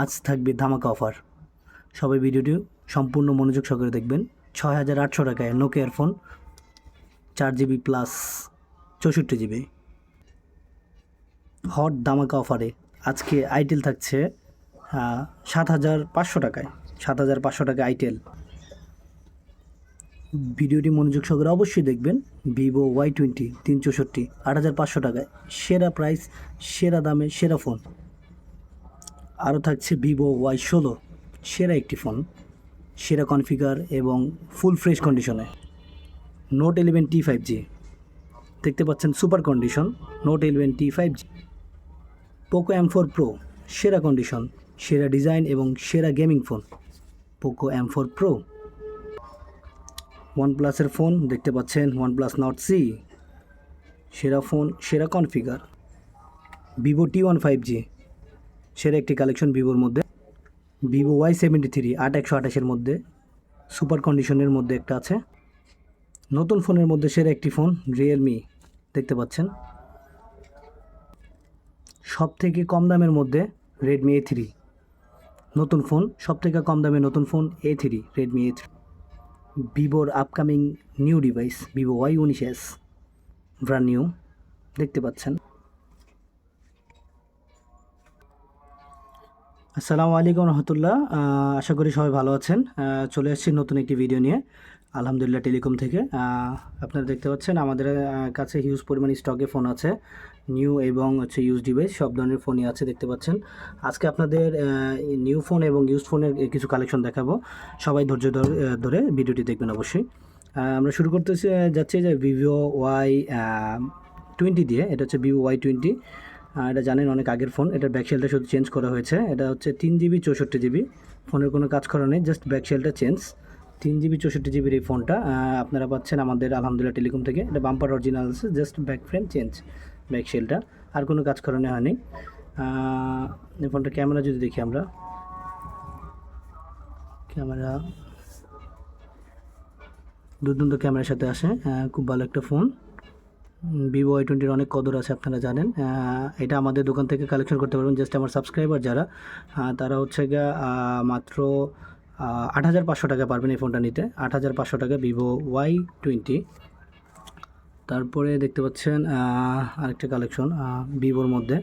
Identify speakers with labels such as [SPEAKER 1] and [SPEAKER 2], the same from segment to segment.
[SPEAKER 1] আজ থাকবে ধামাকা অফার। সবাই ভিডিওটি সম্পূর্ণ মনোযোগ সহকারে দেখবেন। ছয় হাজার আটশো টাকায় নোকিয়ার ফোন চার জিবি প্লাস চৌষট্টি জিবি। হট ধামাকা অফারে। আজকে আইটেল থাকছে সাত হাজার পাঁচশো টাকায়। সাত হাজার পাঁচশো টাকা আইটেল ভিডিওটি মনোযোগ সহকারে অবশ্যই দেখবেন। ভিভো ওয়াই টোয়েন্টি তিন চৌষট্টি আট হাজার পাঁচশো টাকায়। সেরা প্রাইস সেরা দামে সেরা ফোন আরও থাকছে ভিভো ওয়াই ষোলো, সেরা একটি ফোন, সেরা কনফিগার এবং ফুল ফ্রেশ কন্ডিশনে। Note eleven T five G দেখতে পাচ্ছেন super condition Note eleven T five G Poco M four Pro সেরা কন্ডিশন, সেরা ডিজাইন এবং সেরা gaming phone. Poco M four Pro one প্লাসের ফোন, দেখতে পাচ্ছেন ওয়ান প্লাস নট সি সেরা ফোন, সেরা configure. Vivo T one five G সেরা একটি কালেকশন ভিভোর মধ্যে। ভিভো ওয়াই সেভেন্টি থ্রি আট একশো আঠাশের মধ্যে। সুপার কন্ডিশনের মধ্যে একটা আছে। নতুন ফোনের মধ্যে সেরা একটি ফোন রিয়েলমি দেখতে পাচ্ছেন। সব থেকে কম দামের মধ্যে রেডমি এ থ্রি নতুন ফোন সব থেকে কম দামে নতুন phone A three Redmi A three ভিভোর upcoming new device Vivo Y উনিশ এস ব্রান্ড নিউ দেখতে পাচ্ছেন। আসসালামু আলাইকুম রহমতুল্লাহ। আশা করি সবাই ভালো আছেন। চলে এসেছি নতুন একটি ভিডিও নিয়ে। আলহামদুলিল্লাহ টেলিকম থেকে। আপনারা দেখতে পাচ্ছেন আমাদের কাছে হিউজ পরিমাণ স্টকে ফোন আছে। নিউ এবং হচ্ছে ইউজ ডিভাইস সব ধরনের ফোনই আছে, দেখতে পাচ্ছেন। আজকে আপনাদের নিউ ফোন এবং ইউজ ফোনের কিছু কালেকশন দেখাবো। সবাই ধৈর্য ধরে ভিডিওটি দেখবেন অবশ্যই। আমরা শুরু করতে যাচ্ছি যে ভিভো ওয়াই টোয়েন্টি দিয়ে। এটা হচ্ছে ভিভো ওয়াই টোয়েন্টি এটা জানেন, অনেক আগের ফোন এটার ব্যাকশেলটা শুধু চেঞ্জ করা হয়েছে। এটা হচ্ছে তিন জিবি চৌষট্টি জিবি ফোনের কোনো কাজ করা নেই জাস্ট ব্যাকশেলটা চেঞ্জ তিন জিবি চৌষট্টি জিবির এই ফোনটা আপনারা পাচ্ছেন আমাদের আলহামদুলিল্লাহ টেলিকম থেকে। এটা বাম্পার অরিজিনাল আছে জাস্ট ব্যাক ফ্রেম চেঞ্জ ব্যাকশেলটা আর কোনো কাজ করানো হয়নি। এই ফোনটা ক্যামেরা যদি দেখি আমরা। ক্যামেরা দুর্দান্ত ক্যামেরার সাথে আসে খুব ভালো একটা ফোন ভিভো ওয়াই টোয়েন্টির অনেক কদর আছে, আপনারা জানেন। এটা আমাদের দোকান থেকে কালেকশন করতে পারবেন জাস্ট আমার সাবস্ক্রাইবার যারা। তারা হচ্ছে গিয়ে মাত্র আট হাজার পাঁচশো টাকা পারবেন এই ফোনটা নিতে। আট হাজার পাঁচশো টাকা ভিভো ওয়াই টোয়েন্টি। তারপরে দেখতে পাচ্ছেন আরেকটা কালেকশন ভিভোর মধ্যে।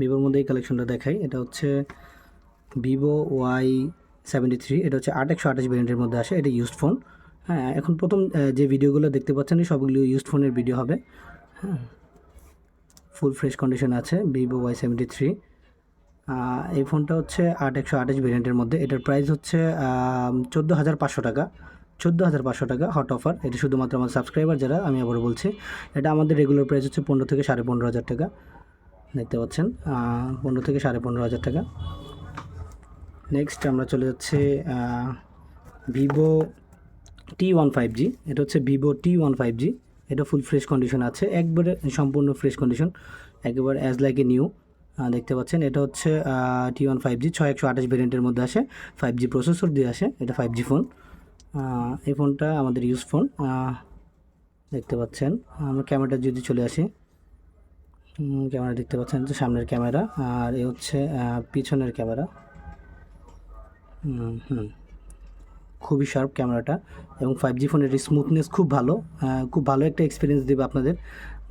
[SPEAKER 1] ভিভোর মধ্যে এই কালেকশনটা দেখাই। এটা হচ্ছে ভিভো ওয়াই সেভেন্টি থ্রি। এটা হচ্ছে আট একশো আঠাশ ভ্যারিয়েন্টের মধ্যে আসে। এটা ইউজড ফোন হ্যাঁ এখন প্রথম যে ভিডিওগুলো দেখতে পাচ্ছেন সবগুলো ইউজড ফোনের ভিডিও হবে। হ্যাঁ ফুল ফ্রেশ কন্ডিশন আছে ভিভো ওয়াই সেভেন্টি থ্রি এই ফোনটা হচ্ছে আট, একশো আঠাশ ভ্যারিয়েন্টের মধ্যে। এটার প্রাইস হচ্ছে চোদ্দ হাজার পাঁচশো টাকা। চোদ্দ হাজার পাঁচশো টাকা হট অফার এটা শুধুমাত্র আমার সাবস্ক্রাইবার যারা, আমি আবার বলছি, এটা আমাদের রেগুলার প্রাইস হচ্ছে পনেরো থেকে সাড়ে পনেরো হাজার টাকা। দেখতে পাচ্ছেন পনেরো থেকে সাড়ে পনেরো হাজার টাকা। নেক্সট আমরা চলে যাচ্ছি Vivo T one five G এটা হচ্ছে Vivo T one five G এটা ফুল ফ্রেশ কন্ডিশন আছে, একবারে সম্পূর্ণ ফ্রেশ কন্ডিশন একেবারে অ্যাজ লাইক এ নিউ দেখতে পাচ্ছেন, এটা হচ্ছে টি ওয়ান ফাইভ জি ছয় একশো আঠাশ ভেরিয়েন্টের মধ্যে আসে ফাইভ জি প্রসেসর দিয়ে আসে, এটা ফাইভ জি ফোন এই ফোনটা আমাদের ইউজ ফোন দেখতে পাচ্ছেন, আমরা ক্যামেরাটা যদি চলে আসি ক্যামেরা দেখতে পাচ্ছেন যে সামনের ক্যামেরা আর এ হচ্ছে পিছনের ক্যামেরা হুম হুম। খুবই শার্প ক্যামেরাটা এবং ফাইভ জি ফোনের স্মুথনেস খুব ভালো খুব ভালো একটা এক্সপিরিয়েন্স দেবে আপনাদের।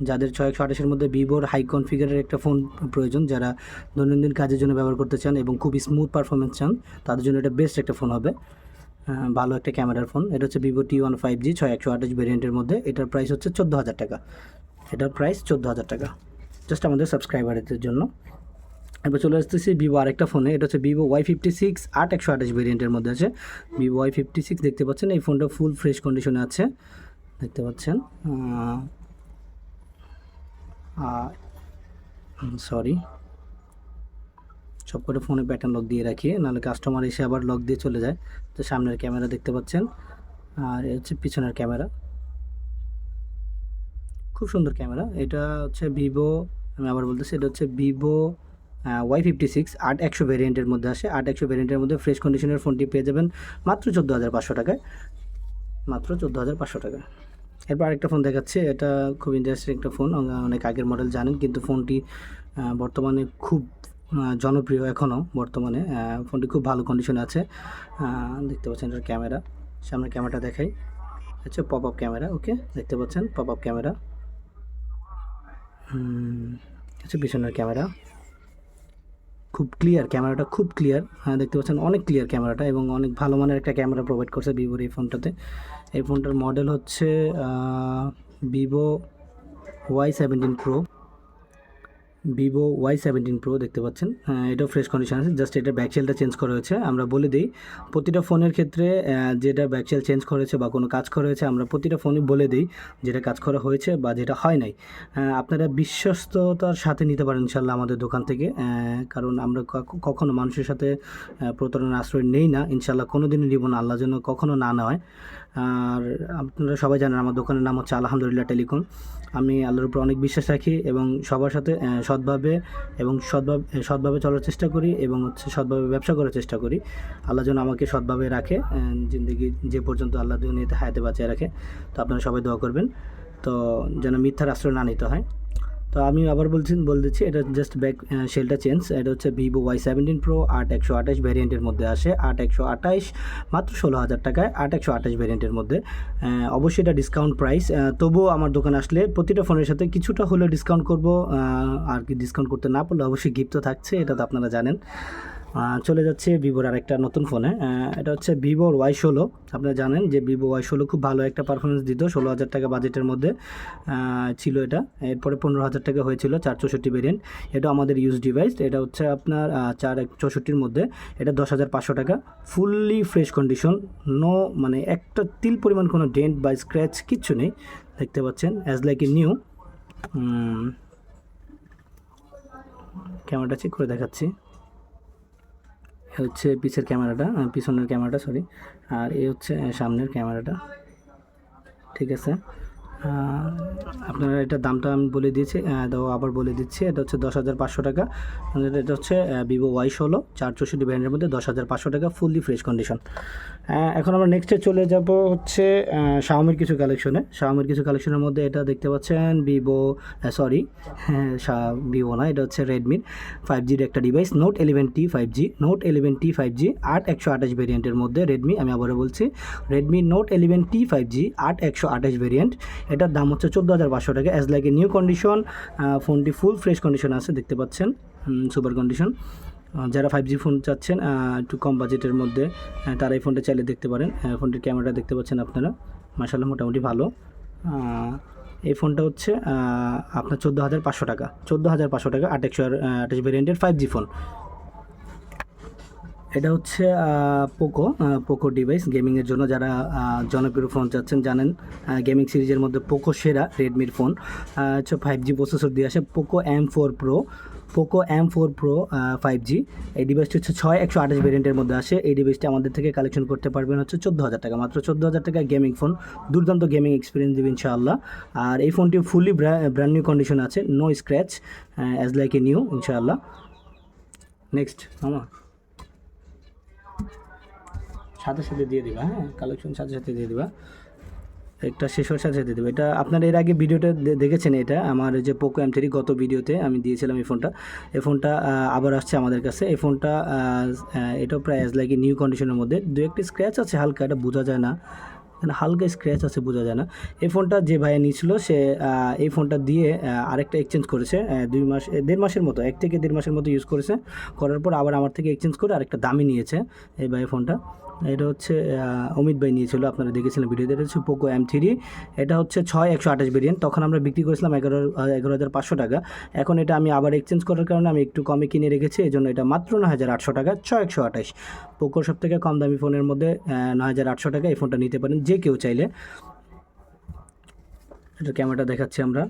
[SPEAKER 1] যাদের ছয় একশো আঠাশের মধ্যে ভিভোর হাই কনফিগারের একটা ফোন প্রয়োজন, যারা দৈনন্দিন কাজের জন্য ব্যবহার করতে চান এবং খুব স্মুথ পারফরমেন্স চান, তাদের জন্য এটা বেস্ট একটা ফোন হবে। ভালো একটা ক্যামেরার ফোন এটা হচ্ছে Vivo T one five G ছয় একশো আঠাশ ভেরিয়েন্টের মধ্যে। এটার প্রাইস হচ্ছে চোদ্দ হাজার টাকা। এটার প্রাইস চোদ্দ হাজার টাকা। জাস্ট আমাদের সাবস্ক্রাইবারদের জন্য। এবার চলে আসতেছি ভিভো আরেকটা ফোনে এটা হচ্ছে ভিভো ওয়াই ফিফটি সিক্স আট একশো আঠাশ ভেরিয়েন্টের মধ্যে আছে। ভিভো ওয়াই ফিফটি সিক্স দেখতে পাচ্ছেন, এই ফোনটা ফুল ফ্রেশ কন্ডিশনে আছে। দেখতে পাচ্ছেন সরি সব করে ফোনে প্যাটার্ন লক দিয়ে রাখি, নাহলে কাস্টমার এসে আবার লক দিয়ে চলে যায়। তো সামনের ক্যামেরা দেখতে পাচ্ছেন, আর এ হচ্ছে পিছনের ক্যামেরা খুব সুন্দর ক্যামেরা এটা হচ্ছে ভিভো আমি আবার বলতেছি, এটা হচ্ছে ভিভো ওয়াই ফিফটি সিক্স আট একশো ভ্যারিয়েন্টের মধ্যে আসে। আট একশো ভ্যারিয়েন্টের মধ্যে ফ্রেশ কন্ডিশনের ফোনটি পেয়ে যাবেন মাত্র চোদ্দ হাজার পাঁচশো টাকায়। মাত্র চোদ্দ হাজার পাঁচশো টাকা এরপর আরেকটা ফোন দেখাচ্ছে। এটা খুব ইন্টারেস্টিং একটা ফোন অনেক আগের মডেল জানেন, কিন্তু ফোনটি বর্তমানে খুব জনপ্রিয় এখনও বর্তমানে। ফোনটি খুব ভালো কন্ডিশনে আছে। দেখতে পাচ্ছেন এটার ক্যামেরা সামনের ক্যামেরাটা দেখাই। হচ্ছে পপ আপ ক্যামেরা ওকে দেখতে পাচ্ছেন পপ আপ ক্যামেরা হচ্ছে পিছনের ক্যামেরা খুব ক্লিয়ার ক্যামেরাটা খুব ক্লিয়ার হ্যাঁ দেখতে পাচ্ছেন অনেক ক্লিয়ার ক্যামেরাটা এবং অনেক ভালো মানের একটা ক্যামেরা প্রোভাইড করছে ভিভোর এই ফোনটাতে এই ফোনটার মডেল হচ্ছে Vivo Y seventeen pro Vivo Y seventeen pro দেখতে পাচ্ছেন। হ্যাঁ, এটাও ফ্রেশ কন্ডিশন আছে। জাস্ট এটা ব্যাকসেলটা চেঞ্জ করা হয়েছে। আমরা বলে দিই প্রতিটা ফোনের ক্ষেত্রে যেটা ব্যাকসেল চেঞ্জ করেছে বা কোনো কাজ করা হয়েছে আমরা প্রতিটা ফোনই বলে দিই যেটা কাজ করা হয়েছে বা যেটা হয় নাই। আপনারা বিশ্বস্ততার সাথে নিতে পারেন ইনশাল্লাহ আমাদের দোকান থেকে। কারণ আমরা কখনো মানুষের সাথে প্রতারণার আশ্রয় নেই না। ইনশাল্লাহ কোনো দিনই নিব না। আল্লাহ যেন কখনো না নেওয়ায়। আর আপনারা সবাই জানেন আমার দোকানের নাম হচ্ছে আলহামদুলিল্লাহ টেলিকম। আমি আল্লাহর উপর অনেক বিশ্বাস রাখি এবং সবার সাথে সৎভাবে এবং সৎভাবে সৎভাবে চলার চেষ্টা করি এবং হচ্ছে সৎভাবে ব্যবসা করার চেষ্টা করি। আল্লাহ যেন আমাকে সৎভাবে রাখে জিন্দগি যে পর্যন্ত আল্লাহ দুনিয়াতে হায়াতে বাঁচিয়ে রাখে। তো আপনারা সবাই দোয়া করবেন। তো যেন মিথ্যার আশ্রয় না নিতে হয়। তো আমি আবার বলছি বলতেছি এটা জাস্ট ব্যাক শেলটা চেঞ্জ এটা হচ্ছে ভিভো ওয়াই সেভেন্টিন প্রো আট একশো আঠাশ ভ্যারিয়েন্টের মধ্যে আসে, আট একশো আঠাশ, মাত্র ষোলো হাজার টাকায়, আট একশো আঠাশ ভ্যারিয়েন্টের মধ্যে। অবশ্যই এটা ডিসকাউন্ট প্রাইস তবুও আমার দোকানে আসলে প্রতিটা ফোনের সাথে কিছুটা হলেও ডিসকাউন্ট করব আর কি ডিসকাউন্ট করতে না পারলে অবশ্যই গিফট তো থাকছে, এটা তো আপনারা জানেন। চলে যাচ্ছে ভিভোর আরেকটা নতুন ফোনে। এটা হচ্ছে ভিভোর ওয়াই ষোলো। আপনারা জানেন যে ভিভো ওয়াই ষোলো খুব ভালো একটা পারফরমেন্স দিত। ষোলো হাজার টাকা বাজেটের মধ্যে ছিল এটা। এরপরে পনেরো হাজার টাকা হয়েছিল, চার চৌষট্টি ভেরিয়েন্ট এটা আমাদের ইউজ ডিভাইস এটা হচ্ছে আপনার চার এক চৌষট্টির মধ্যে। এটা দশ হাজার পাঁচশো টাকা। ফুললি ফ্রেশ কন্ডিশন নো মানে একটা তিল পরিমাণ কোনো ডেন্ট বা স্ক্র্যাচ কিচ্ছু নেই। দেখতে পাচ্ছেন অ্যাজ লাইক এ নিউ ক্যামেরাটা চেক করে দেখাচ্ছি। হচ্ছে পিছের ক্যামেরাটা পিছনের ক্যামেরাটা সরি আর এ হচ্ছে সামনের ক্যামেরাটা। ঠিক আছে? আপনারা এটা দামটা আমি বলে দিয়েছি তো আবার বলে দিচ্ছি, এটা হচ্ছে দশ হাজার পাঁচশো টাকা। এটা হচ্ছে ভিভো ওয়াই ষোলো, চার চৌষট্টি ব্র্যান্ডের মধ্যে দশ হাজার পাঁচশো টাকা ফুললি ফ্রেশ কন্ডিশন এখন আমরা নেক্সটে চলে যাব হচ্ছে শাওমির কিছু কালেকশনে শাওমির কিছু কালেকশনের মধ্যে এটা দেখতে পাচ্ছেন ভিভো সরি ভিভো না, এটা হচ্ছে রেডমির ফাইভ জির একটা device note eleven T five G note eleven T five G আট একশো আঠাশ ভেরিয়েন্টের মধ্যে রেডমি আমি আবারও বলছি Redmi note eleven T five G আট একশো আঠাশ ভেরিয়েন্ট এটার দাম হচ্ছে চোদ্দ হাজার পাঁচশো টাকা। As like a new condition ফোনটি ফুল ফ্রেশ কন্ডিশন আছে, দেখতে পাচ্ছেন। সুপার কন্ডিশন যারা ফাইভ জি ফোন চাচ্ছেন একটু কম বাজেটের মধ্যে তারা এই ফোনটা চাইলে দেখতে পারেন। ফোনটির ক্যামেরা দেখতে পাচ্ছেন আপনারা। মাসাল্লাহ মোটামুটি ভালো। এই ফোনটা হচ্ছে আপনার চোদ্দ হাজার পাঁচশো টাকা। চোদ্দ হাজার পাঁচশো টাকা, আট একশো আঠাশ ভেরিয়েন্টের ফাইভ জি ফোন এটা হচ্ছে পোকো পোকো ডিভাইস গেমিংয়ের জন্য যারা জনপ্রিয় ফোন চাচ্ছেন, জানেন গেমিং সিরিজের মধ্যে পোকো সেরা রেডমির ফোন হচ্ছে ফাইভ জি প্রসেসর দিয়ে আসে Poco M four pro Poco M four pro five G এই ডিভাইসটি হচ্ছে ছয় একশো আঠাশ ভেরিয়েন্টের মধ্যে আসে। এই ডিভাইসটি আমাদের থেকে কালেকশন করতে পারবেন হচ্ছে চোদ্দ হাজার টাকা, মাত্র চোদ্দ হাজার টাকা গেমিং ফোন দুর্দান্ত গেমিং এক্সপিরিয়েন্স দেবে ইনশাআল্লাহ। আর এই ফোনটি ফুলি ব্র্যান্ড নিউ কন্ডিশন আছে no scratch as like a new ইনশাআল্লাহ। নেক্সট মামা। সাথে সাথে দিয়ে দিবা হ্যাঁ? কালেকশন সাথে সাথে দিয়ে দিবা। একটা শেষ হওয়ার সাথে সাথে দেবে। এটা আপনারা এর আগে ভিডিওটা দেখেছেন এটা? আমার যে পোকো এম থ্রি গত ভিডিওতে আমি দিয়েছিলাম এই ফোনটা। এই ফোনটা আবার আসছে আমাদের কাছে। এই ফোনটা এটাও প্রায় অ্যাজ লাইক নিউ কন্ডিশনের মধ্যে। দু একটি স্ক্র্যাচ আছে হালকা, এটা বোঝা যায় না। মানে হালকা স্ক্র্যাচ আছে, বোঝা যায় না। এই ফোনটা যে ভাইয়া নিয়েছিল, সে এই ফোনটা দিয়ে আরেকটা এক্সচেঞ্জ করেছে দুই মাস দেড় মাসের মতো, এক থেকে দেড় মাসের মতো ইউজ করেছে। করার পর আবার আমার থেকে এক্সচেঞ্জ করে আরেকটা দামি নিয়েছে, এই ভাই ফোনটা। এটা হচ্ছে অমিত ভাই নিয়েছিল, আপনারা দেখেছিলেন ভিডিওতে। এটা হচ্ছে পোকো এম থ্রি এটা হচ্ছে ছয় একশো আঠাশ ভেরিয়েন্ট তখন আমরা বিক্রি করেছিলাম এগারো এগারো হাজার পাঁচশো টাকা। এখন এটা আমি আবার এক্সচেঞ্জ করার কারণে আমি একটু কমে কিনে রেখেছি, এই জন্য এটা মাত্র নয় হাজার আটশো টাকা, ছয় একশো আঠাশ। পোকোর সব থেকে কম দামি ফোনের মধ্যে নয় হাজার আটশো টাকা এই ফোনটা নিতে পারেন, যে কেউ চাইলে। এটা ক্যামেরাটা দেখাচ্ছি আমরা।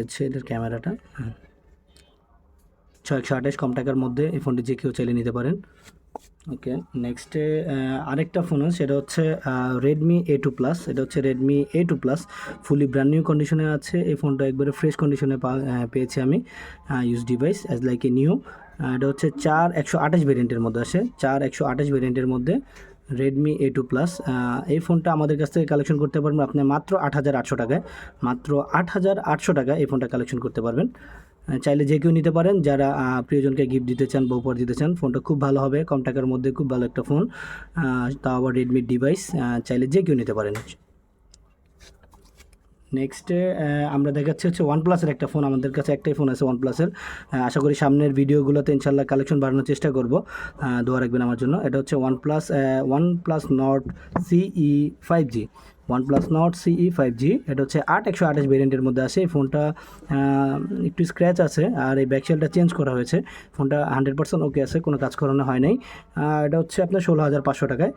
[SPEAKER 1] হচ্ছে এটার ক্যামেরাটা। হুম। ছয় একশো আঠাশ কম টাকার মধ্যে এই ফোনটি যে কেউ চাইলে নিতে পারেন। ওকে নেক্সটে আরেকটা ফোন আছে, সেটা হচ্ছে রেডমি এ টু প্লাস এটা হচ্ছে Redmi A two plus fully brand new কন্ডিশনে আছে। এই ফোনটা একবারে ফ্রেশ কন্ডিশনে পেয়েছি আমি use device as like a new এটা হচ্ছে চার একশো আঠাশ ভেরিয়েন্টের মধ্যে আসে। চার একশো আঠাশ ভেরিয়েন্টের মধ্যে। রেডমি এ টু প্লাস এই ফোনটা আমাদের কাছ থেকে কালেকশন করতে পারবেন আপনি মাত্র আট হাজার আটশো টাকায়। মাত্র আট হাজার আটশো টাকায় এই ফোনটা কালেকশন করতে পারবেন। চাইলে যে কেউ নিতে পারেন, যারা প্রিয়জনকে গিফট দিতে চান বউপর দিতে চান, ফোনটা খুব ভালো হবে, কম টাকার মধ্যে খুব ভালো একটা ফোন। তাও আবার রেডমির ডিভাইস চাইলে যে কেউ নিতে পারেন। নেক্সটে আমরা দেখাচ্ছি হচ্ছে ওয়ান প্লাসের একটা ফোন আমাদের কাছে একটাই ফোন আছে ওয়ান প্লাসের আশা করি সামনের ভিডিওগুলোতে ইনশাল্লাহ কালেকশন বাড়ানোর চেষ্টা করব। দোয়া রাখবেন আমার জন্য। এটা হচ্ছে OnePlus OnePlus Nord CE five G OnePlus Nord CE five G এটা হচ্ছে আট একশো আঠাশ ভেরিয়েন্টের মধ্যে আছে এই ফোনটা একটু স্ক্র্যাচ আছে আর এই ব্যাকসেলটা চেঞ্জ করা হয়েছে। ফোনটা হান্ড্রেড পার্সেন্ট ওকে আছে, কোনো কাজ করানো হয় নাই। এটা হচ্ছে আপনার ষোলো হাজার পাঁচশো টাকায়।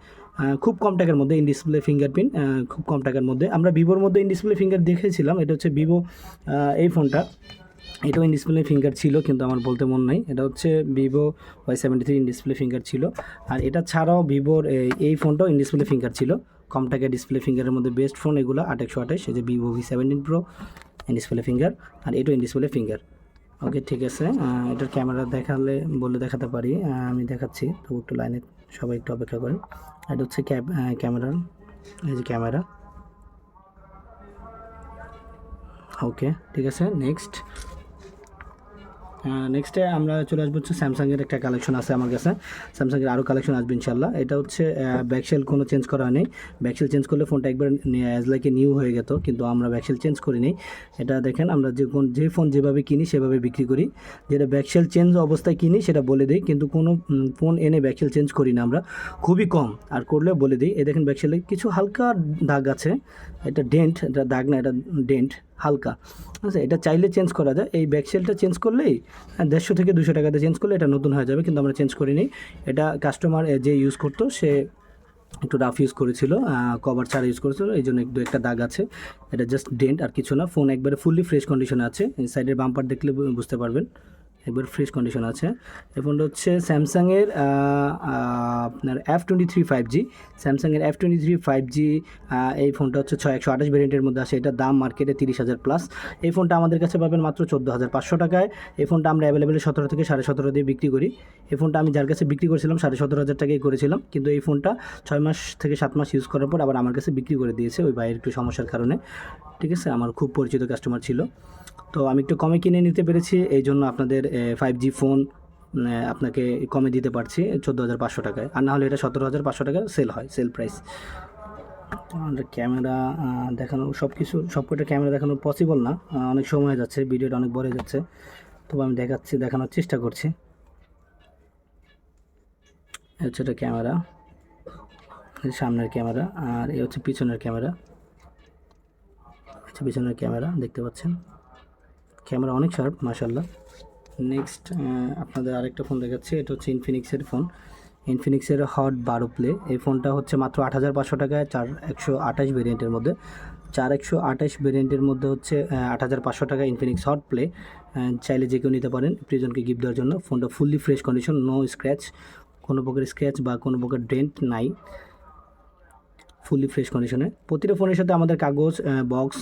[SPEAKER 1] খুব কম টাকার মধ্যে ইন ডিসপ্লে ফিঙ্গারপ্রিন্ট খুব কম টাকার মধ্যে। আমরা ভিভোর মধ্যে ইন ডিসপ্লে ফিঙ্গার দেখেছিলাম, এটা হচ্ছে ভিভো এই ফোনটা। এটাও ইন ডিসপ্লে ফিঙ্গার ছিল, কিন্তু আমার বলতে মন নাই। এটা হচ্ছে Vivo Y seventy three in display finger ছিল। আর এটা ছাড়াও ভিভোর এই ফোনটাও ইন ডিসপ্লে ফিঙ্গার ছিল। কম টাকায় ডিসপ্লে ফিঙ্গারের মধ্যে বেস্ট ফোন এগুলো, আট একশো আঠাশ, এই যে Vivo V seventeen pro display finger R in display finger okay ঠিক আছে। এটার ক্যামেরা দেখালে, বলে দেখাতে পারি। আমি দেখাচ্ছি তো একটু লাইনে সবাই একটু অপেক্ষা করেন। এটা হচ্ছে ক্যামেরার এই যে ক্যামেরা ওকে ঠিক আছে। নেক্সট নেক্সটে আমরা চলে আসব হচ্ছে স্যামসাংয়ের একটা কালেকশন আছে আমার কাছে। স্যামসাংয়ের আরও কালেকশন আসবে ইনশাল্লাহ এটা হচ্ছে ব্যাকসেল কোনো চেঞ্জ করা নেই। ব্যাকসেল চেঞ্জ করলে ফোনটা একবার অ্যাজ লাইকে নিউ হয়ে যেত কিন্তু আমরা ব্যাকসেল চেঞ্জ করিনি। এটা দেখেন, আমরা যে কোন যে ফোন যেভাবে কিনি সেভাবে বিক্রি করি। যেটা ব্যাকসেল চেঞ্জ অবস্থায় কিনি সেটা বলে দিই, কিন্তু কোনো ফোন এনে ব্যাকসেল চেঞ্জ করি না আমরা। খুবই কম, আর করলে বলে দিই। এ দেখেন ব্যাকসেলে কিছু হালকা দাগ আছে। এটা ডেন্ট এটা দাগ না, এটা ডেন্ট হালকা। আচ্ছা এটা চাইলে চেঞ্জ করা যায়। এই ব্যাকসেলটা চেঞ্জ করলেই দেড়শো থেকে দুশো টাকাতে চেঞ্জ করলে এটা নতুন হয়ে যাবে, কিন্তু আমরা চেঞ্জ করিনি। এটা কাস্টমার যে ইউজ করতো, সে একটু রাফ ইউজ করেছিল কভার ছাড়া ইউজ করেছিল, এই জন্য দু একটা দাগ আছে। এটা জাস্ট ডেন্ট আর কিছু না ফোন একবারে ফুললি ফ্রেশ কন্ডিশনে আছে। সাইডের বাম্পার দেখলে বুঝতে পারবেন। একবার ফ্রেশ কন্ডিশন আছে। এই ফোনটা হচ্ছে স্যামসাংয়ের আপনার F twenty three five G স্যামসাংয়ের F twenty three five G এই ফোনটা হচ্ছে ছয় একশো আঠাশ ভেরিয়েন্টের মধ্যে আছে এটার দাম মার্কেটে তিরিশ হাজার প্লাস এই ফোনটা আমাদের কাছে পাবেন মাত্র চোদ্দ হাজার পাঁচশো টাকায়। এই ফোনটা আমরা অ্যাভেলেবেল সতেরো থেকে সাড়ে সতেরো দিয়ে বিক্রি করি। এই ফোনটা আমি যার কাছে বিক্রি করেছিলাম সাড়ে সতেরো হাজার টাকায় করেছিলাম। কিন্তু এই ফোনটা ছয় মাস থেকে সাত মাস ইউজ করার পর আবার আমার কাছে বিক্রি করে দিয়েছে ওই ভাইয়ের একটু সমস্যার কারণে। ঠিক আছে? আমার খুব পরিচিত কাস্টমার ছিল। তো আমি একটু কমে কিনে নিতে পেরেছি, এই জন্য আপনাদের ফাইভ জি ফোন আপনাকে কমে দিতে পারছি, চোদ্দ হাজার পাঁচশো টাকায়। আর না হলে এটা সতেরো হাজার পাঁচশো টাকা সেল হয় সেল প্রাইস ক্যামেরা দেখানো সব কিছু সব কটা ক্যামেরা দেখানো পসিবল না। অনেক সময় যাচ্ছে ভিডিওটা অনেক বড় যাচ্ছে। তবে আমি দেখাচ্ছি, দেখানোর চেষ্টা করছি। হচ্ছে এটা ক্যামেরা সামনের ক্যামেরা আর এ হচ্ছে পিছনের ক্যামেরা হচ্ছে পিছনের ক্যামেরা দেখতে পাচ্ছেন? ক্যামেরা অনেক শার্প মাশাল্লাহ নেক্সট আপনাদের আরেকটা ফোন দেখাচ্ছি, এটা হচ্ছে ইনফিনিক্সের ফোন ইনফিনিক্সের হট বারো প্লে এই ফোনটা হচ্ছে মাত্র আট হাজার পাঁচশো টাকায় চার একশো আঠাশ ভেরিয়েন্টের মধ্যে। চার একশো আঠাশ ভেরিয়েন্টের মধ্যে হচ্ছে আট হাজার পাঁচশো টাকা ইনফিনিক্স হট প্লে চাইলে যে কেউ নিতে পারেন প্রিয়জনকে গিফট দেওয়ার জন্য। ফোনটা fully fresh condition no scratch কোনো প্রকার স্ক্র্যাচ বা কোনো প্রকার ডেন্ট নাই। ফুললি ফ্রেশ কন্ডিশনে প্রতিটা ফোনের সাথে আমাদের কাগজ বক্স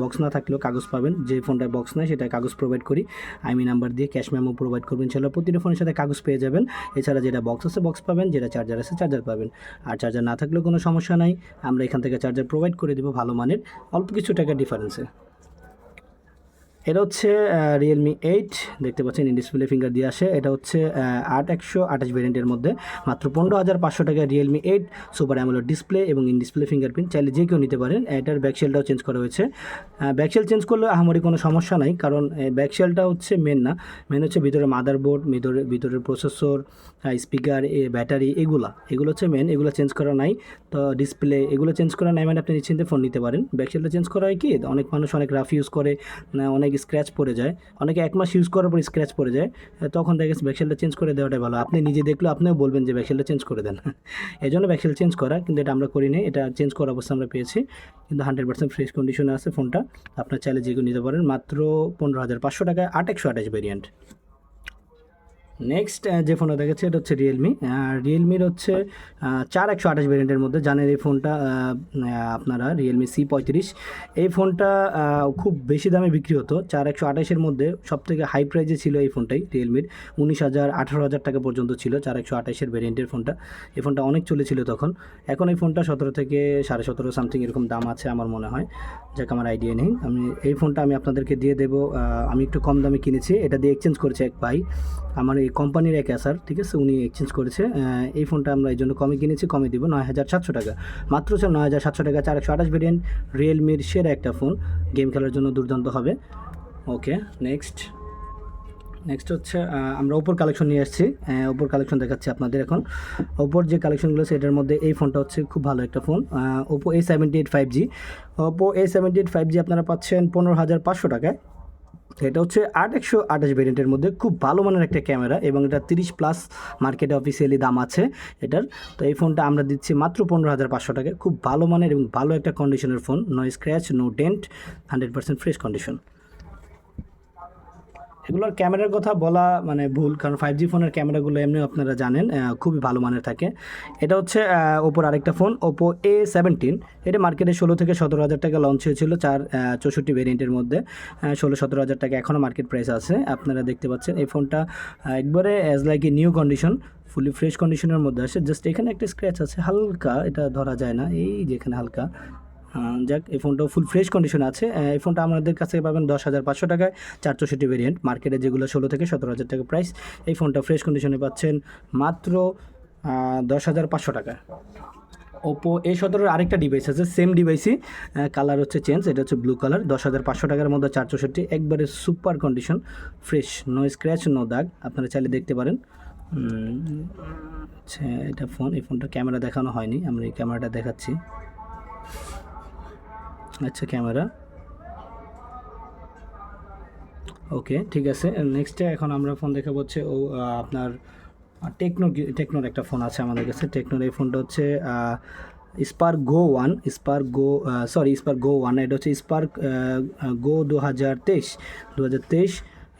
[SPEAKER 1] বক্স না থাকলেও কাগজ পাবেন। যে ফোনটায় বক্স নেয় সেটা কাগজ প্রোভাইড করি। আইমি নাম্বার দিয়ে ক্যাশ মেমো প্রোভাইড করবেন। ইনশাল্লাহ প্রতিটা ফোনের সাথে কাগজ পেয়ে যাবেন। এছাড়া যেটা বক্স আছে বক্স পাবেন। যেটা চার্জার আছে চার্জার পাবেন। আর চার্জার না থাকলেও কোনো সমস্যা নাই। আমরা এখান থেকে চার্জার প্রোভাইড করে দেবো ভালো মানের। অল্প কিছু টাকা ডিফারেন্সে এটা হচ্ছে রিয়েলমি এইট দেখতে পাচ্ছেন ইন ডিসপ্লে ফিঙ্গার দিয়ে আসে। এটা হচ্ছে আট একশো আঠাশ ভেরিয়েন্টের মধ্যে। মাত্র পনেরো হাজার পাঁচশো টাকা Realme eight super AMOLED display এবং ইন ডিসপ্লে ফিঙ্গারপ্রিন্ট চাইলে যে কেউ নিতে পারেন এটার ব্যাকশেলটাও চেঞ্জ করা হয়েছে। ব্যাকশেল চেঞ্জ করলে আহামরি কোনো সমস্যা নাই কারণ ব্যাকশেলটা হচ্ছে মেন না। মেন হচ্ছে ভিতরে মাদারবোর্ড ভিতরে ভিতরের প্রসেসর স্পিকার ব্যাটারি এগুলা। এগুলো হচ্ছে মেন এগুলো চেঞ্জ করা নাই। তো ডিসপ্লে এগুলো চেঞ্জ করা নাই মানে আপনি নিশ্চিন্তে ফোন নিতে পারেন। ব্যাকশেলটা চেঞ্জ করা হয় কি অনেক মানুষ অনেক রাফ ইউজ করে না, অনেক স্ক্র্যাচ পড়ে যায়। অনেকে এক মাস ইউজ করার পর স্ক্র্যাচ পড়ে যায়। তখন দেখে ব্যাকশেলটা চেঞ্জ করে দেওয়াটাই ভালো। আপনি নিজে দেখলে আপনিও বলবেন যে ব্যাকশেলটা চেঞ্জ করে দেন। এই জন্য ব্যাকশেল চেঞ্জ করা, কিন্তু এটা আমরা করিনি এটা চেঞ্জ করার অবস্থা আমরা পেয়েছি। কিন্তু হান্ড্রেড পার্সেন্ট ফ্রেশ কন্ডিশনে আছে ফোনটা আপনার চাইলে যে কেউ নিতে পারেন। মাত্র পনেরো হাজার পাঁচশো টাকায় আট একশো আঠাশ ভেরিয়েন্ট নেক্সট যে ফোনটা দেখাচ্ছে এটা হচ্ছে রিয়েলমি রিয়েলমির হচ্ছে চার একশো আঠাশ ভ্যারিয়েন্টের মধ্যে। জানেন এই ফোনটা আপনারা রিয়েলমি সি পঁয়ত্রিশ। এই ফোনটা খুব বেশি দামে বিক্রি হতো। চার একশো আঠাশের মধ্যে সব থেকে হাই প্রাইজে ছিল এই ফোনটাই রিয়েলমির উনিশ হাজার, আঠারো হাজার টাকা পর্যন্ত ছিল চার একশো আঠাশের ভ্যারিয়েন্টের ফোনটা এই ফোনটা অনেক চলেছিল তখন। এখন এই ফোনটা সতেরো থেকে সাড়ে সতেরো সামথিং এরকম দাম আছে আমার মনে হয়। যাকে, আমার আইডিয়া নেই। আমি, এই ফোনটা আমি আপনাদেরকে দিয়ে দেবো। আমি একটু কম দামে কিনেছি। এটা দিয়ে এক্সচেঞ্জ করেছে এক ভাই। আমার এই কোম্পানির এক অ্যাসার, ঠিক আছে? উনি এক্সচেঞ্জ করেছে। এই ফোনটা আমরা এই জন্য কমে কিনেছি, কমে দিব নয় হাজার সাতশো টাকা। মাত্র স্যার নয় হাজার সাতশো টাকা, চার একশো আঠাশ ভেরিয়েন্ট রিয়েলমির সেরা একটা ফোন গেম খেলার জন্য দুর্দান্ত হবে। ওকে নেক্সট নেক্সট হচ্ছে আমরা ওপোর কালেকশন নিয়ে আসছি। ওপোর কালেকশন দেখাচ্ছি আপনাদের এখন। ওপোর যে কালেকশনগুলো আছে, এটার মধ্যে এই ফোনটা হচ্ছে খুব ভালো একটা phone Oppo A seventy eight five G Oppo A seventy eight five G আপনারা পাচ্ছেন পনেরো হাজার পাঁচশো টাকায়। এটা হচ্ছে আট একশো আঠাশ ভেরিয়েন্টের মধ্যে খুব ভালো মানের একটা ক্যামেরা এবং এটা তিরিশ প্লাস মার্কেটে অফিসিয়ালি দাম আছে এটার। তো এই ফোনটা আমরা দিচ্ছি মাত্র পনেরো হাজার পাঁচশো টাকায়। খুব ভালো মানের এবং ভালো একটা কন্ডিশনের phone no scratch no dent hundred percent fresh condition এগুলোর ক্যামেরার কথা বলা মানে ভুল, কারণ ফাইভ জি ফোনের ক্যামেরাগুলো এমনি আপনারা জানেন খুবই ভালো মানের থাকে। এটা হচ্ছে ওপোর আরেকটা ফোন, ওপো এ সেভেন্টিন এটা মার্কেটে ষোলো থেকে সতেরো হাজার টাকা লঞ্চ হয়েছিল চার চৌষট্টি ভেরিয়েন্টের মধ্যে। ষোলো সতেরো হাজার টাকা এখনও মার্কেট প্রাইস আছে, আপনারা দেখতে পাচ্ছেন। এই ফোনটা একবারে as like a new condition fully fresh কন্ডিশনের মধ্যে আসে। জাস্ট এখানে একটা স্ক্র্যাচ আছে, হালকা, এটা ধরা যায় না, এই যেখানে হালকা। যাক, এই ফোনটাও ফুল ফ্রেশ কন্ডিশন আছে। এই ফোনটা আমাদের কাছে পাবেন দশ হাজার পাঁচশো টাকায় চার চৌষট্টি ভেরিয়েন্ট মার্কেটে যেগুলো ষোলো থেকে সতেরো হাজার টাকা প্রাইস এই ফোনটা ফ্রেশ কন্ডিশনে পাচ্ছেন মাত্র দশ হাজার পাঁচশো টাকা ওপো এ সতেরোর আরেকটা ডিভাইস আছে সেম ডিভাইসই কালার হচ্ছে চেঞ্জ এটা হচ্ছে ব্লু কালার দশ হাজার পাঁচশো টাকার মধ্যে চার চৌষট্টি একবারে super condition fresh no scratch no দাগ, আপনারা চাইলে দেখতে পারেন। আচ্ছা এটা ফোন এই ফোনটা ক্যামেরা দেখানো হয়নি, আমরা এই ক্যামেরাটা দেখাচ্ছি। আচ্ছা ক্যামেরা। ওকে, ঠিক আছে। নেক্সটে এখন আমরা ফোন দেখাবো হচ্ছে ও আপনার টেকনো টেকনোর একটা ফোন আছে আমাদের কাছে। টেকনোর এই ফোনটা হচ্ছে Spark Go one Spark Go sorry Spark Go one এটা হচ্ছে স্পার্ক গো দু হাজার তেইশ দু হাজার তেইশ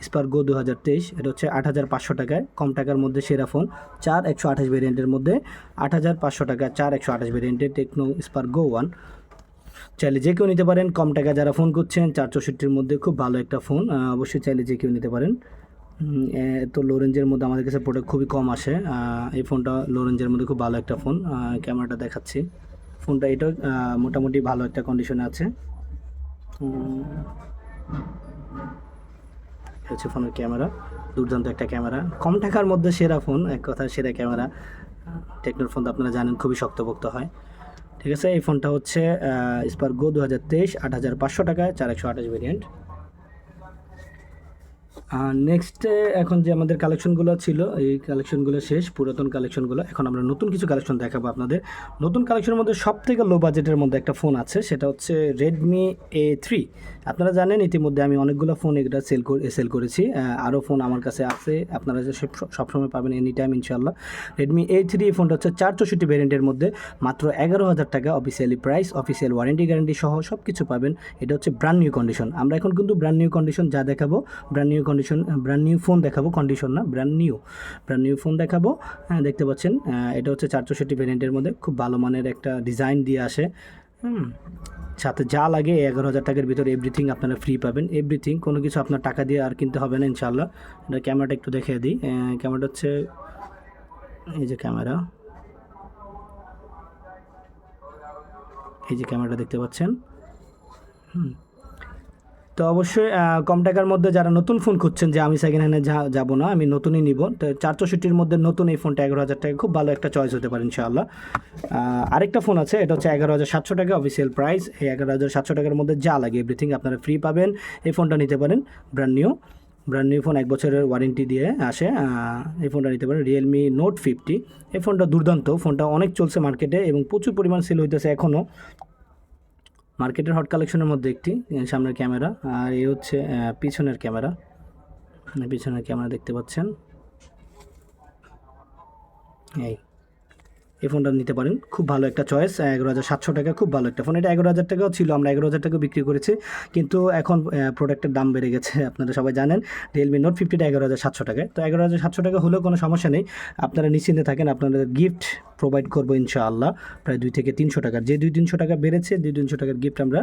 [SPEAKER 1] স্পার গো দু হাজার তেইশ, এটা হচ্ছে আট হাজার পাঁচশো টাকায়, কম টাকার মধ্যে সেরা ফোন চার একশো আঠাশ ভেরিয়েন্টের মধ্যে আট হাজার পাঁচশো টাকা, চার একশো আঠাশ ভেরিয়েন্টের টেকনো স্পার গো ওয়ান চাইলে যে কেউ নিতে পারেন। কম টাকা যারা ফোন করছেন চার চৌষট্টির মধ্যে খুব ভালো একটা ফোন অবশ্যই চাইলে যে কেউ নিতে পারেন। তো লো রেঞ্জের মধ্যে আমাদের কাছে প্রোডাক্ট খুবই কম আসে। এই ফোনটা লো রেঞ্জের মধ্যে খুব ভালো একটা ফোন ক্যামেরাটা দেখাচ্ছি। ফোনটা আহ, মোটামুটি ভালো একটা কন্ডিশনে আছে। হচ্ছে ফোনের ক্যামেরা দুর্দান্ত একটা ক্যামেরা কম টাকার মধ্যে সেরা ফোন এক কথা সেরা ক্যামেরা টেকনোর ফোন তো আপনারা জানেন খুবই শক্তপোক্ত হয়। ঠিক আছে, এই ফোনটা হচ্ছে স্পার গো দু হাজার তেইশ, আট হাজার পাঁচশো টাকায়, চার একশো আঠাশ ভেরিয়েন্ট নেক্সটে এখন যে আমাদের কালেকশনগুলো ছিল, এই কালেকশনগুলো শেষ, পুরাতন কালেকশনগুলো এখন আমরা নতুন কিছু কালেকশন দেখাবো আপনাদের। নতুন কালেকশনের মধ্যে সব থেকে লো বাজেটের মধ্যে একটা ফোন আছে, সেটা হচ্ছে রেডমি এ থ্রি আপনারা জানেন, ইতিমধ্যে আমি অনেকগুলো ফোন এটা সেল করে সেল করেছি। আরও ফোন আমার কাছে আছে, আপনারা যে সব- সবসময় পাবেন এনি টাইম ইনশাল্লাহ রেডমি এ থ্রি এই ফোনটা হচ্ছে চার চৌষট্টি ভ্যারিয়েন্টের মধ্যে, মাত্র এগারো হাজার টাকা officially price official warranty guarantee সহ সব কিছু পাবেন। এটা হচ্ছে ব্র্যান্ড নিউ কন্ডিশন আমরা এখন কিন্তু ব্র্যান্ড নিউ কন্ডিশন যা দেখাবো brand new condition brand new phone দেখাবো কন্ডিশন না brand new brand new phone দেখাবো। হ্যাঁ দেখতে পাচ্ছেন এটা হচ্ছে চার চৌষট্টি ভ্যারিয়েন্টের মধ্যে খুব ভালো মানের একটা ডিজাইন দিয়ে আসে। হুম, সাথে যা লাগে এগারো হাজার টাকার ভিতরে এভরিথিং আপনারা ফ্রি পাবেন। এভরিথিং কোনো কিছু আপনার টাকা দিয়ে আর কিনতে হবে না ইনশাল্লাহ এটা ক্যামেরাটা একটু দেখে দিই। ক্যামেরাটা হচ্ছে, এই যে ক্যামেরা এই যে ক্যামেরাটা দেখতে পাচ্ছেন। হুম তো অবশ্যই কম টাকার মধ্যে যারা নতুন ফোন খুঁজছেন যে আমি সেকেন্ড হ্যান্ডে যা যাব না, আমি নতুনই নিব। তো চার চৌষট্টির মধ্যে নতুন এই ফোনটা এগারো হাজার টাকা, খুব ভালো একটা চয়েস হতে পারে ইনশাআল্লাহ। আরেকটা ফোন আছে, এটা হচ্ছে এগারো হাজার সাতশো টাকা অফিসিয়াল প্রাইস এই এগারো হাজার সাতশো টাকার মধ্যে যা লাগে এভরিথিং আপনারা ফ্রি পাবেন, এই ফোনটা নিতে পারেন brand new brand new phone এক বছরের ওয়ারেন্টি দিয়ে আসে এই ফোনটা নিতে পারেন রিয়েলমি নোট ফিফটি এই ফোনটা দুর্দান্ত ফোনটা অনেক চলছে মার্কেটে এবং প্রচুর পরিমাণ সেল হইতেছে এখনও মার্কেটের হট কালেকশনের মধ্যে একটি সামনের ক্যামেরা, আর এ হচ্ছে পিছনের ক্যামেরা। পিছনের ক্যামেরা দেখতে পাচ্ছেন। এই। এই ফোনটা নিতে পারেন। খুব ভালো একটা চয়েস এগারো হাজার সাতশো টাকা, খুব ভালো একটা ফোন এটা এগারো হাজার টাকাও ছিল, আমরা এগারো হাজার টাকা বিক্রি করেছি। কিন্তু এখন প্রোডাক্টের দাম বেড়ে গেছে, আপনারা সবাই জানেন। রিয়েলমি নোট ফিফটিটা এগারো হাজার সাতশো টাকায় তো এগারো হাজার সাতশো টাকা হলেও কোনো সমস্যা নেই। আপনারা নিশ্চিন্তে থাকেন, আপনাদের গিফট প্রোভাইড করব ইনশাআল্লাহ। প্রায় দুই থেকে তিনশো টাকা যে দুই তিনশো টাকা বেড়েছে, দুই তিনশো টাকার গিফট আমরা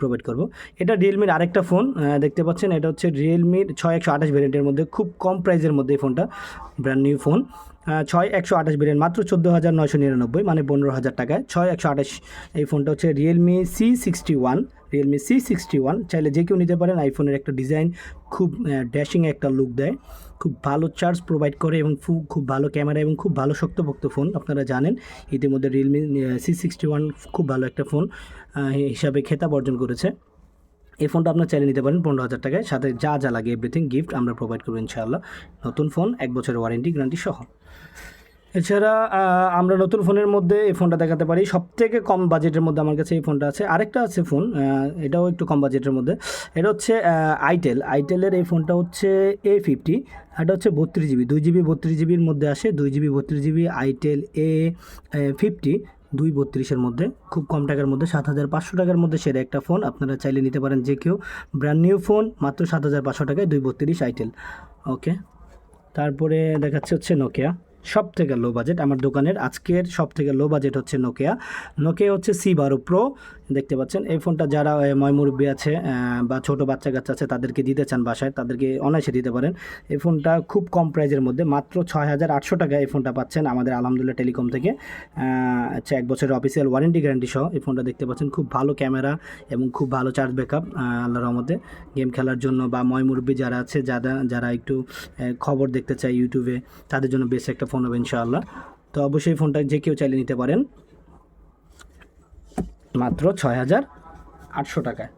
[SPEAKER 1] প্রোভাইড করব। এটা রিয়েলমির আরেকটা ফোন দেখতে পাচ্ছেন, এটা হচ্ছে রিয়েলমির ছয় একশো আঠাশ ভ্যারিয়েন্টের মধ্যে, খুব কম প্রাইসের মধ্যে এই ফোনটা ব্র্যান্ড নিউ ফোন ছয় একশো আঠাশ ভ্যারিয়েন্ট মাত্র চোদ্দ হাজার নয়শো নিরানব্বই মানে পনেরো হাজার টাকায়। ছয় একশো আঠাশ, এই ফোনটা হচ্ছে Realme C sixty one Realme C sixty one চাইলে যে কেউ নিতে পারেন আইফোনের একটা ডিজাইন খুব ড্যাশিং একটা লুক দেয়। খুব ভালো চার্জ প্রোভাইড করে এবং খুব ভালো ক্যামেরা এবং খুব ভালো শক্তপোক্ত ফোন আপনারা জানেন। ইতিমধ্যে রিয়েলমি সি সিক্সটি ওয়ান খুব ভালো একটা ফোন হিসাবে খেতাব অর্জন করেছে। এই ফোনটা আপনার চাইলে নিতে পারেন পনেরো হাজার টাকায়। সাথে যা যা লাগে এভরিথিং গিফট আমরা প্রোভাইড করব ইনশাআল্লাহ। নতুন ফোন এক বছরের ওয়ারেন্টি গ্যারান্টি সহ। এছাড়া আমরা নতুন ফোনের মধ্যে এই ফোনটা দেখাতে পারি। সব থেকে কম বাজেটের মধ্যে আমার কাছে এই ফোনটা আছে। আরেকটা আছে ফোন এটাও একটু কম বাজেটের মধ্যে। এটা হচ্ছে আইটেল আইটেলের এই ফোনটা হচ্ছে এ ফিফটি এটা হচ্ছে বত্রিশ জিবি। দুই জিবি বত্রিশ জিবির মধ্যে আসে, দুই জিবি বত্রিশ জিবি আইটেল এ ফিফটি দুই বত্রিশের মধ্যে। খুব কম টাকার মধ্যে, সাত হাজার পাঁচশো টাকার মধ্যে সেরা একটা ফোন। আপনারা চাইলে নিতে পারেন যে কেউ ব্র্যান্ড নিউ ফোন মাত্র সাত হাজার পাঁচশো টাকায় দুই বত্রিশ আইটেল ওকে তারপরে দেখাচ্ছে হচ্ছে নোকিয়া সব থেকে লো বাজেট আমার দোকানের আজকের সব থেকে লো বাজেট হচ্ছে নোকিয়া নোকিয়া হচ্ছে সি বারো প্রো দেখতে পাচ্ছেন। এই ফোনটা যারা ময়মুরব্বী আছে বা ছোট বাচ্চা কাচ্চা আছে, তাদেরকে দিতে চান বাসায়, তাদেরকে অনায়াসে দিতে পারেন। এই ফোনটা খুব কম প্রাইজের মধ্যে, মাত্র ছয় হাজার আটশো টাকায় এই ফোনটা পাচ্ছেন আমাদের আলহামদুলিল্লাহ টেলিকম থেকে। আচ্ছা এক বছরের অফিসিয়াল ওয়ারেন্টি গ্যারান্টি সহ এই ফোনটা দেখতে পাচ্ছেন। খুব ভালো ক্যামেরা এবং খুব ভালো চার্জ ব্যাকআপ আল্লাহর রহমতে। গেম খেলার জন্য বা ময়মুরব্বী যারা আছে, যারা যারা একটু খবর দেখতে চায় ইউটিউবে তাদের জন্য বেশ একটা ফোন হবে ইনশাআল্লাহ। তো অবশ্যই ফোনটা যে কেউ চাইলে নিতে পারেন। মাত্র ছয় হাজার আটশো টাকায়।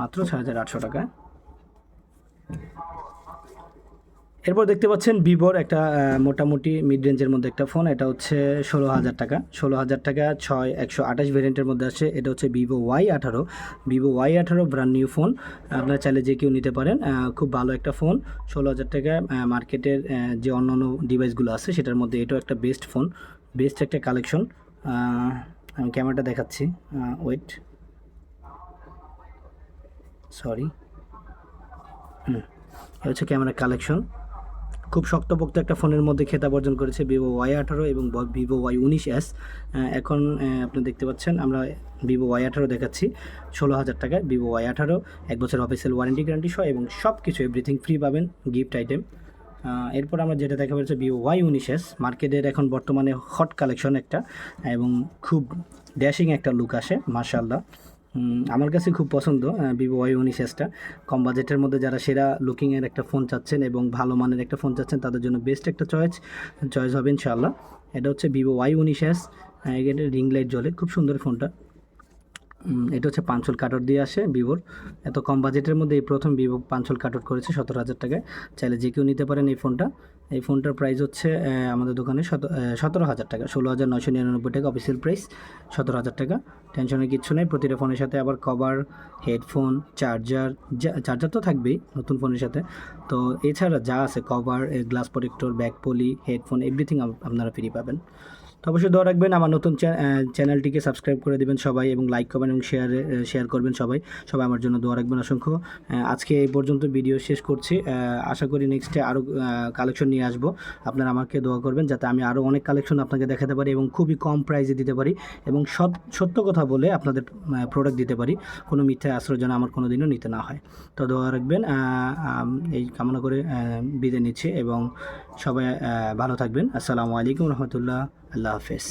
[SPEAKER 1] মাত্র ছয় হাজার আটশো টাকায়। এরপর দেখতে পাচ্ছেন ভিভোর একটা মোটামুটি মিড রেঞ্জের মধ্যে একটা ফোন এটা হচ্ছে ষোলো হাজার টাকা। ষোলো হাজার টাকা, ছয় একশো আঠাশ ভেরিয়েন্টের মধ্যে আছে এটা হচ্ছে ভিভো ওয়াই আঠারো। ভিভো ওয়াই আঠারো ব্র্যান্ড নিউ ফোন আপনারা চাইলে যে কেউ নিতে পারেন খুব ভালো একটা ফোন ষোলো হাজার টাকা মার্কেটের যে অন্য অন্য ডিভাইসগুলো আছে, সেটার মধ্যে এটাও একটা বেস্ট ফোন বেস্ট একটা কালেকশন আমি ক্যামেরাটা দেখাচ্ছি। ওয়েট সরি হুম হচ্ছে ক্যামেরা কালেকশন খুব শক্তপোক্ত একটা ফোনের মধ্যে খেতাব অর্জন করেছে ভিভো ওয়াই আঠারো এবং ভিভো ওয়াই উনিশ এস এখন আপনি দেখতে পাচ্ছেন, আমরা ভিভো ওয়াই আঠারো দেখাচ্ছি। ষোলো হাজার টাকায় ভিভো ওয়াই আঠারো, এক বছর অফিসিয়াল ওয়ারেন্টি গ্যারান্টি সহ এবং সব কিছু এভরিথিং ফ্রি পাবেন গিফট আইটেম এরপর আমরা যেটা দেখা যাচ্ছে ভিভো ওয়াই উনিশ এস মার্কেটের এখন বর্তমানে হট কালেকশন একটা এবং খুব ড্যাশিং একটা লুক আসে মার্শাল্লাহ আমার কাছে খুব পছন্দ ভিভো ওয়াই উনিশ কম বাজেটের মধ্যে যারা সেরা লুকিংয়ের একটা ফোন চাচ্ছেন এবং ভালো মানের একটা ফোন চাচ্ছেন, তাদের জন্য বেস্ট একটা চয়েস চয়েস হবে ইনশাআল্লাহ। এটা হচ্ছে ভিভো ওয়াই উনিশ এস এটা রিং লাইট জ্বলে। খুব সুন্দর ফোনটা এটা হচ্ছে পাঁচল কাটর দিয়ে আসে ভিভোর এত কম বাজেটের মধ্যে এই প্রথম ভিভো পাঁচল কাটর করেছে সতেরো হাজার টাকায়। চাইলে যে কেউ নিতে পারেন এই ফোনটা। এই ফোনটার প্রাইস হচ্ছে আমাদের দোকানে সতেরো হাজার টাকা। ষোলো হাজার নয়শো নিরানব্বই টাকা অফিসিয়াল প্রাইস সতেরো হাজার টাকা। টেনশনের কিচ্ছু নেই। প্রতিটা ফোনের সাথে আবার কভার হেডফোন চার্জার যা চার্জার তো থাকবেই নতুন ফোনের সাথে। তো এছাড়া যা আছে cover glass protector back poly headphone everything আপনারা ফ্রি পাবেন। তো অবশ্যই দোয়া রাখবেন, আমার নতুন চ্যানেলটিকে সাবস্ক্রাইব করে দেবেন সবাই এবং লাইক করবেন এবং শেয়ার শেয়ার করবেন সবাই। সবাই আমার জন্য দোয়া রাখবেন অসংখ্য। আজকে এই পর্যন্ত ভিডিও শেষ করছি। আশা করি নেক্সটে আরও কালেকশন নিয়ে আসব। আপনারা আমাকে দোয়া করবেন যাতে আমি আরও অনেক কালেকশন আপনাকে দেখাতে পারি এবং খুবই কম প্রাইসে দিতে পারি এবং সৎ সত্য কথা বলে আপনাদের প্রোডাক্ট দিতে পারি। কোনো মিথ্যা আশ্রয় যেন আমার কোনো দিনও নিতে না হয়। তো দোয়া রাখবেন। এই কামনা করে বিদায় নিচ্ছি এবং সবাই ভালো থাকবেন। আসসালামু আলাইকুম রহমতুল্লাহ। আল্লাহ হাফেজ।